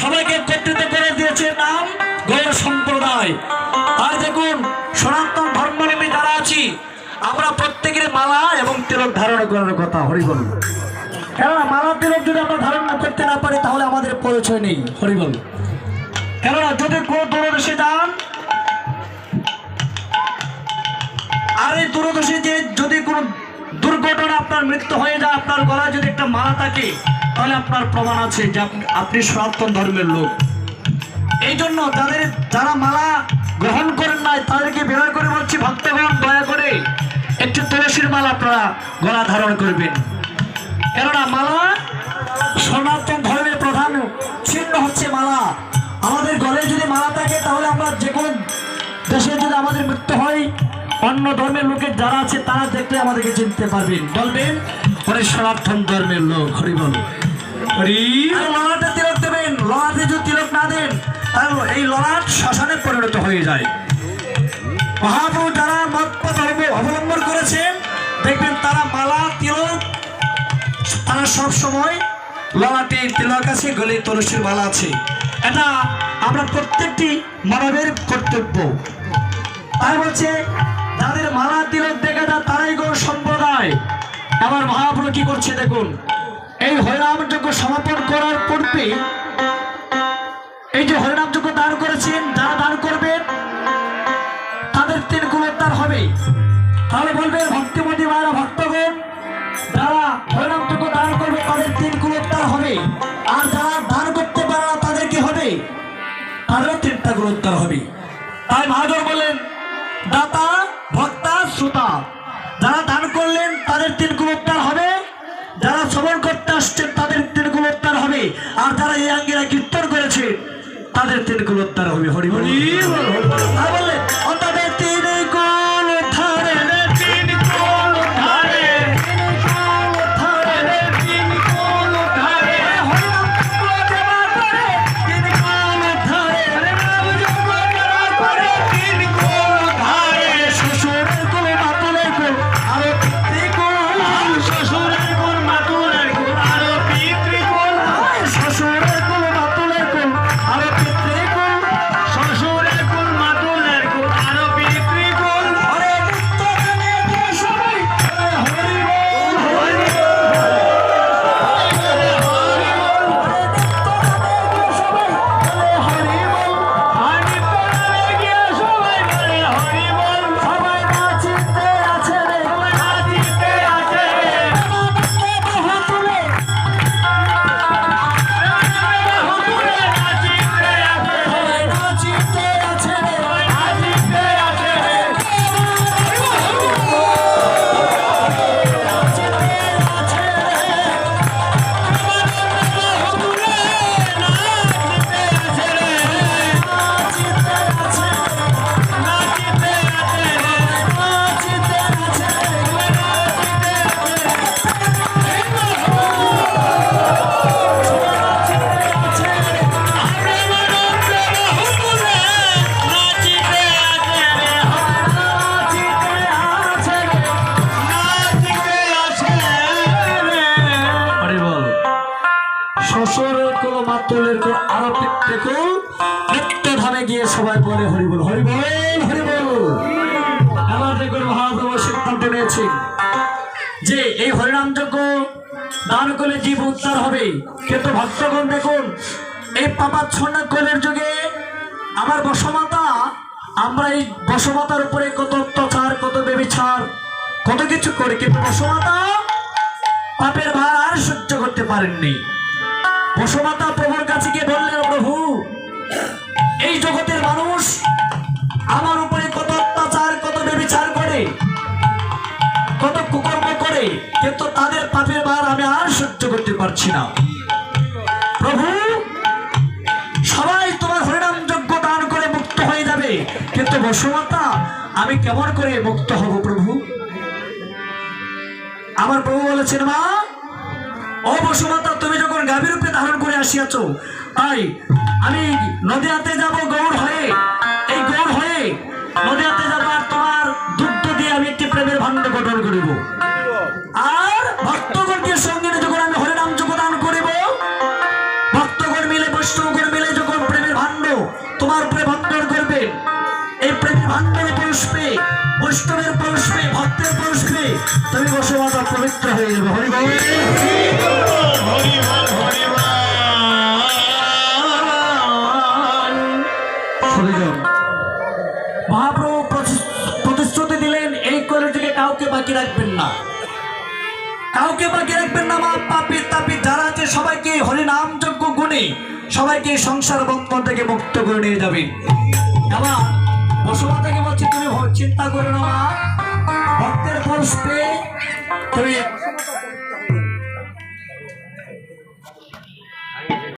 সবাইকে একত্রিত করে দিয়েছে নাম গৌর সম্প্রদায়। আর দেখুন, সনাতন ধর্মনিমী যারা আছি, আমরা প্রত্যেকের মালা এবং তিলক ধারণ করার কথা হরিবল কেননা মালা যদি আমরা ধারণ করতে না পারি, তাহলে আমাদের পরিচয় নেই হরিবল কেননা যদি কোনো দূরদেশে যান, আর এই দূরদর্শী যে যদি কোনো দুর্ঘটনা আপনার মৃত্যু হয়ে যায়, আপনার গলায় যদি একটা মালা থাকে, তাহলে আপনার প্রমাণ আছে যে আপনি- সনাতন ধর্মের লোক। এই জন্য তাদের যারা মালা গ্রহণ করেন নাই, তাদেরকে বেরোয় করে বলছি, ভক্তগণ, দয়া করে একটু তুলসীর মালা আপনারা গলা ধারণ করবেন। কেননা মালা সনাতন ধর্মের প্রধান চিহ্ন হচ্ছে মালা। আমাদের গলে যদি মালা থাকে, তাহলে আমরা যে কোনো দেশে যদি আমাদের মৃত্যু হয় অন্য ধর্মের লোকের যারা আছে তারা দেখলে আমাদেরকে চিনতে পারবেন। বলবেন ওরে সনাতন ধর্মের লোক হরি বল। হরি। তিলক দেবেন ললাটে যদি তিলক না দেন তাহলে এই ললাট শ্মশানে পরিণত হয়ে যায়। মহাপ্রভু যারা মত পথ অবলম্বন করেছেন দেখবেন তারা মালা তিলক তারা সব সময় ললাটে তিলক আছে গলে তুলসীর মালা আছে। এটা আমরা প্রত্যেকটি মানবের কর্তব্য। তাই বলছে যাদের মালা তিলক দেখা যায় তারাই গো সম্প্রদায়। আবার মহাপ্রভু কি করছে দেখুন। এই হরিনাম সমাপন করার পূর্বে এই যে হরিনাম দান করেছেন, যারা দান করবেন, তাদের তিন গুণোত্তর হবে। তাহলে বলবেন, ভক্তিমতী মায়েরা, ভক্তগণ, যারা হরিনাম দান করবে, তাদের তিন গুণোত্তর হবে। আর যারা দান করতে পারে না, তাদের কি হবে? তাদেরও তিনটা গুণোত্তর হবে। তাই মহাজন বললেন, দাতা শ্রোতা যারা দান করলেন তাদের তিন গুণোত্তর হবে যারা শ্রবণ করতে আসছেন তাদের তিন গুণোত্তর হবে আর যারা এই আঙ্গিরা কীর্তন করেছে তাদের তিন গুণোত্তর হবে। হরি হরি বললেন আরও পিতৃকুল নিত্য গিয়ে সবাই বলে হরি বল হরি বল হরি বল আমার দেখুন মহাপ্রভু সিদ্ধান্ত নিয়েছে যে এই হরিনাম যজ্ঞ দান করলে জীব উদ্ধার হবে। কিন্তু ভক্তগণ দেখুন, এই পাপাচ্ছন্ন কলের যুগে আমার বসমাতা, আমরা এই বসমাতার উপরে কত অত্যাচার, কত বেবিচার, কত কিছু করি, কিন্তু বসমাতা পাপের ভার আর সহ্য করতে পারেননি। বসমাতা প্রভুর কাছে গিয়ে বললেন, প্রভু, এই জগতের মানুষ আমার উপরে কত অত্যাচার, কত বেবিচার করে, কত কুকর্ম করে, কিন্তু তাদের পাপের ভার আমি আর সহ্য করতে পারছি না। প্রভু, সবাই তোমার হরিনাম যজ্ঞ দান করে মুক্ত হয়ে যাবে, কিন্তু বসমাতা, আমি কেমন করে মুক্ত হব প্রভু? আমার প্রভু বলেছেন, মা অবসমতা তুমি যখন গাভী রূপে ধারণ করে আসিয়াছ, তাই আমি নদীয়াতে যাব গৌর হয়ে। এই গৌর হয়ে নদীয়াতে যাব আর তোমার দুগ্ধ দিয়ে আমি একটি প্রেমের ভাণ্ড গঠন করিব। আর ভক্তগণকে সঙ্গে যখন আমি হরিনাম যোগদান করিব, ভক্তগণ মিলে বৈষ্ণবগণ মিলে যখন প্রেমের ভাণ্ড, তোমার প্রেম বাকি রাখবেন না। কাউকে বাকি রাখবেন না, মা পাপি তাপি যারা আছে, সবাইকে হরিনাম যোগ্য গুণে সবাইকে সংসার বন্ধন থেকে মুক্ত করে নিয়ে যাবেন বাবা বসবা থেকে বলছি, তুমি চিন্তা করে না, মা। ভক্তের পেয়ে তুমি